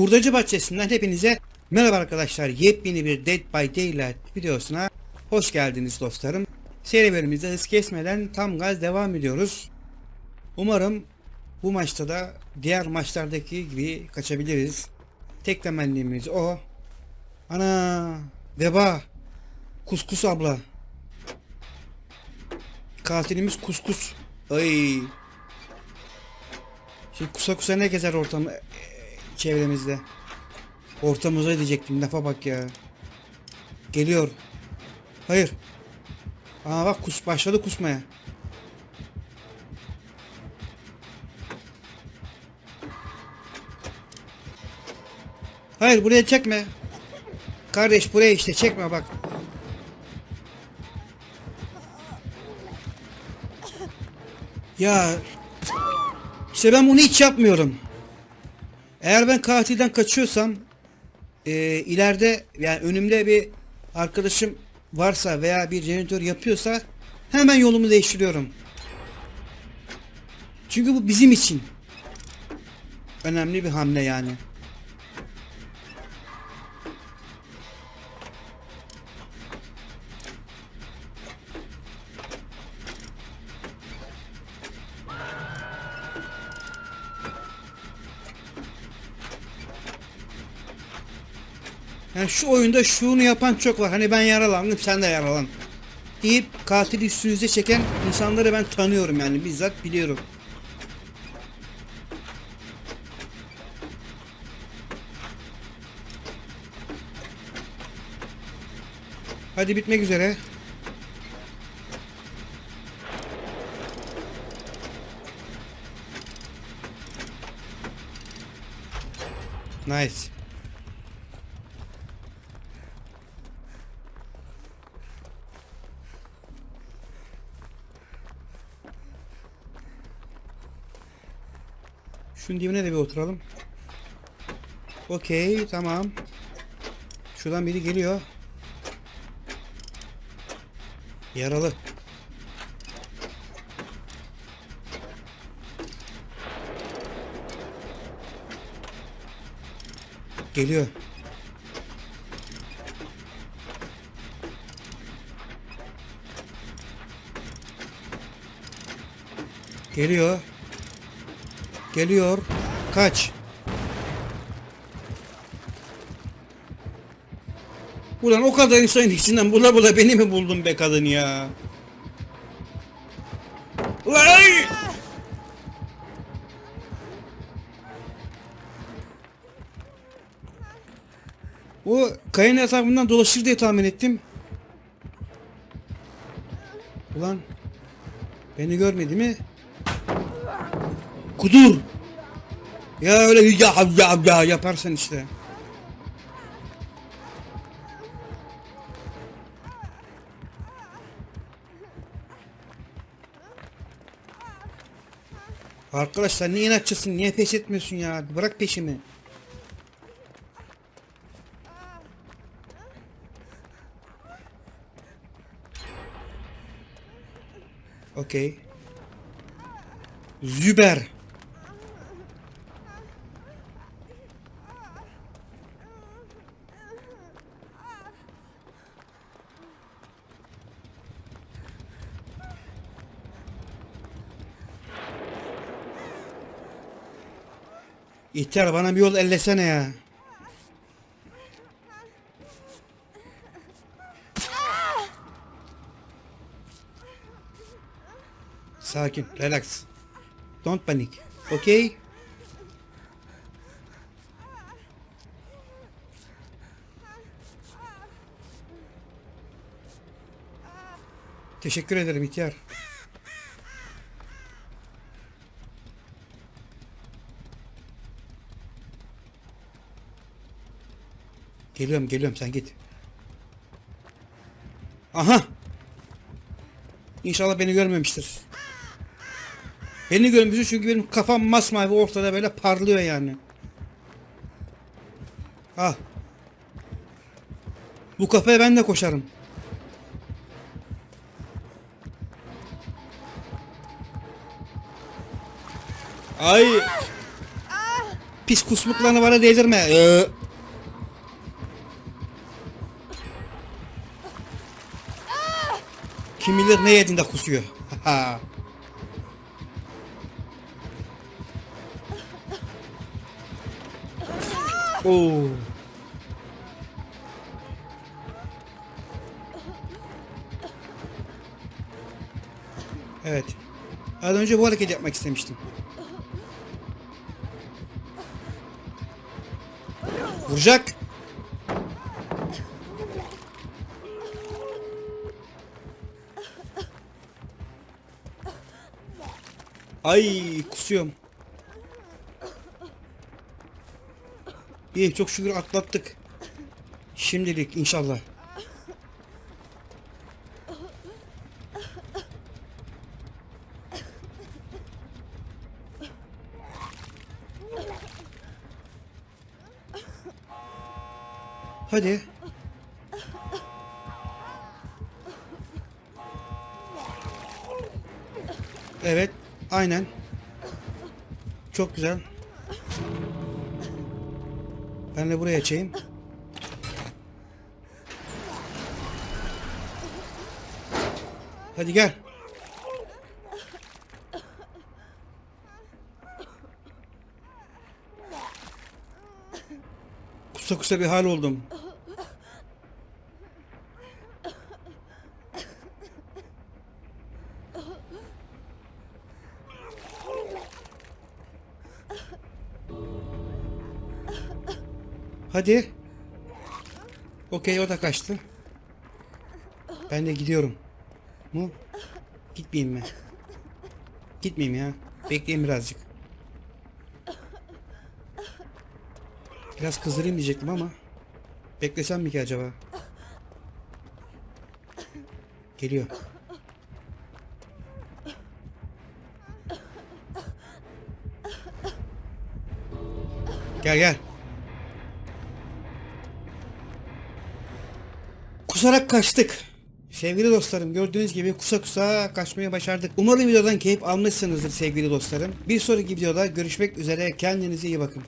Hurdacı Bahçesi'nden hepinize merhaba arkadaşlar. Yepyeni bir Dead by Daylight videosuna hoş geldiniz dostlarım. Seri hız kesmeden tam gaz devam ediyoruz. Umarım bu maçta da diğer maçlardaki gibi kaçabiliriz. Tek temennimiz o. Ana veba. Kuskus abla. Katilimiz kuskus. Ay. Şimdi kusa kusa ne gezer ortamı çevremizde. Ortamıza diyecektim lafa bak ya. Geliyor. Hayır. Aa bak kus başladı kusmaya. Hayır buraya çekme. Kardeş buraya işte çekme bak. Ya işte ben bunu hiç yapmıyorum. Eğer ben katilden kaçıyorsam e, ileride yani önümde bir arkadaşım varsa veya bir jeneratör yapıyorsa hemen yolumu değiştiriyorum. Çünkü bu bizim için önemli bir hamle yani. Yani şu oyunda şunu yapan çok var. Hani ben yaralandım sen de yaralan. Deyip katili üstünüze çeken insanları ben tanıyorum yani bizzat biliyorum. Hadi bitmek üzere. Nice. Şunun dibine de bir oturalım. Okey tamam. Şuradan biri geliyor. Yaralı. Geliyor. Geliyor. Geliyor. Kaç. Ulan o kadar insanın içinden bula bula beni mi buldun be kadın ya? Ulan! O kayın etrafından dolaşır diye tahmin ettim. Ulan beni görmedi mi? Kudur. Ya öyle ya ya ya yaparsan işte. Arkadaşlar niye inatçısın? Niye pes etmiyorsun ya? Bırak peşimi. Okey. Züber. İhtiyar bana bir yol ellesene ya. Sakin, relax. Don't panic. Okay? Teşekkür ederim ihtiyar. Geliyorum geliyorum sen git. Aha. İnşallah beni görmemiştir. Beni görmüştür çünkü benim kafam masmavi ortada böyle parlıyor yani. Ah. Bu kafaya ben de koşarım. Ay. pis kusmuklarını bana değdirme. Ee. Kim bilir ne yedin de kusuyor. Oo. Evet. Az önce bu hareket yapmak istemiştim. Vuracak. Ay kusuyorum. İyi çok şükür atlattık. Şimdilik inşallah. Hadi. Evet, aynen. Çok güzel. Ben de buraya açayım. Hadi gel. Kusa kusa bir hal oldum. Hadi. Okey o da kaçtı. Ben de gidiyorum. Mu? Gitmeyeyim mi? Gitmeyeyim ya. Bekleyeyim birazcık. Biraz kızdırayım diyecektim ama. Beklesem mi ki acaba? Geliyor. Gel gel. Kusarak kaçtık. Sevgili dostlarım gördüğünüz gibi kusa kusa kaçmayı başardık. Umarım videodan keyif almışsınızdır sevgili dostlarım. Bir sonraki videoda görüşmek üzere. Kendinize iyi bakın.